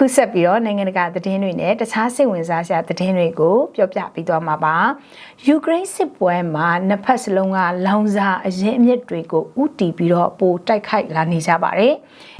အခုဆက်ပြီးတော့နိုင်ငံတကာသတင်းတွေနဲ့တခြားစိတ်ဝင်စားစရာသတင်းတွေကိုပြောပြပေးသွားမှာပါယူကရိန်းစစ်ပွဲမှာနှစ်ဖက်စလုံးကလောင်စာအရင်အမြစ်တွေကိုဥတီပြီးတော့ပိုတိုက်ခိုက်လာနေကြပါတယ်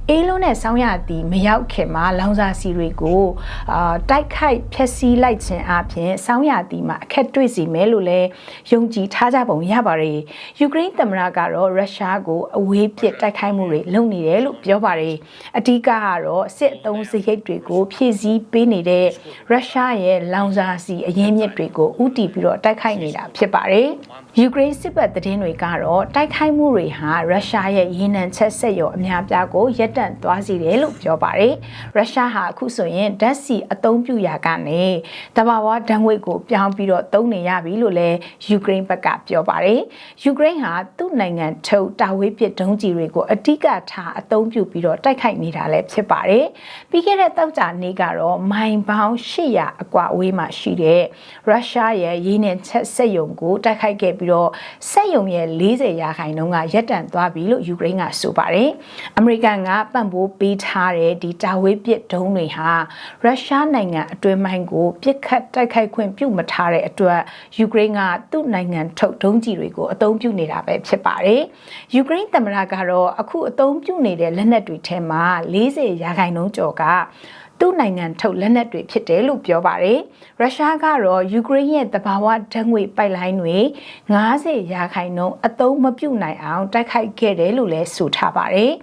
အေးလုံးနဲ့ဆောင်းရသည်မရောက်ခင်မှာလောင်စာစီတွေကိုအာတိုက်ခိုက်ဖျက်ဆီးလိုက်ခြင်းအပြင်ဆောင်းရသည်မှာအခက်တွေ့စီမယ်လို့လည်းယုံကြည်ထားကြပုံရပါတယ်ယူကရိန်းသမ္မတကတော့ရုရှားကိုအဝေးပစ်တိုက်ခိုက်မှုတွေလုပ်နေတယ်လို့ပြောပါတယ်အဓိကကတော့စစ်အုံးစရိတ်တွေကိုဖြည့်ဆည်းပေးနေတဲ့ရုရှားရဲ့လောင်စာစီအရင်းမြစ်တွေကိုဥတီပြီးတော့တိုက်ခိုက်နေတာဖြစ်ပါတယ်ယူကရိန်းစစ်ပတ်သတင်းတွေကတော့တိုက်ခိုက်မှုတွေဟာရုရှားရဲ့ရေနံချက်ဆက်ရောအများပြားကိုရပ်တန့်သွားစေတယ်လို့ပြောပါတယ်ရုရှားဟာအခုဆိုရင်ဓာတ်ဆီအသုံးပြုရာကနေတဘာဝဓာတ်ငွေ့ကိုပြောင်းပြီးတော့သုံးနေရပြီလို့လည်းယူကရိန်းဘက်ကပြောပါတယ်ယူကရိန်းဟာသူ့နိုင်ငံထုတ်တာဝေးပစ်ဒုံးကျည်တွေကိုအတိကထားအသုံးပြုပြီးတော့တိုက်ခိုက်နေတာလည်းဖြစ်ပါတယ်ပြီးခဲ့တဲ့တောက်ကြနေ့ကတော့မိုင်ပေါင်း800အကွာအဝေးမှာရှိတဲ့ရုရှားရဲ့ရေနံချက်စက်ယုံကိုတိုက်ခိုက်ခဲ့ပြီးတော့စက်ယုံရဲ့40ရာခိုင်နှုန်းကရပ်တန့်သွားပြီလို့ယူကရိန်းကဆိုပါတယ်အမေရိကန်ကပံ့ပိုးပေးထားတဲ့ဒီတာဝေးပစ်ဒုံးတွေဟာရုရှားနိုင်ငံအတွင်းပိုင်းကိုပြစ်ခတ်တိုက်ခိုက်ခွင့်ပြုမထားတဲ့အတွက်ယူကရိန်းကသူ့နိုင်ငံထုတ်ဒုံးကျည်တွေကိုအသုံးပြုနေတာပဲဖြစ်ပါတယ်ယူကရိန်းသမ္မတကတော့အခုအသုံးပြုနေတဲ့လက်နက်တွေထဲမှာ40ရာခိုင်နှုန်းကျော်ကသူ့နိုင်ငံထုတ်လက်နက်တွေဖြစ်တယ်လို့ပြောပါတယ်။ရုရှားကတော့ယူကရိန်းရဲ့တဘာဝဓာတ်ငွေပိုက်လိုင်းတွေ90ရာခိုင်နှုန်းအသုံးမပြုနိုင်အောင်တိုက်ခိုက်ခဲ့တယ်လို့လည်းဆိုထားပါတယ်။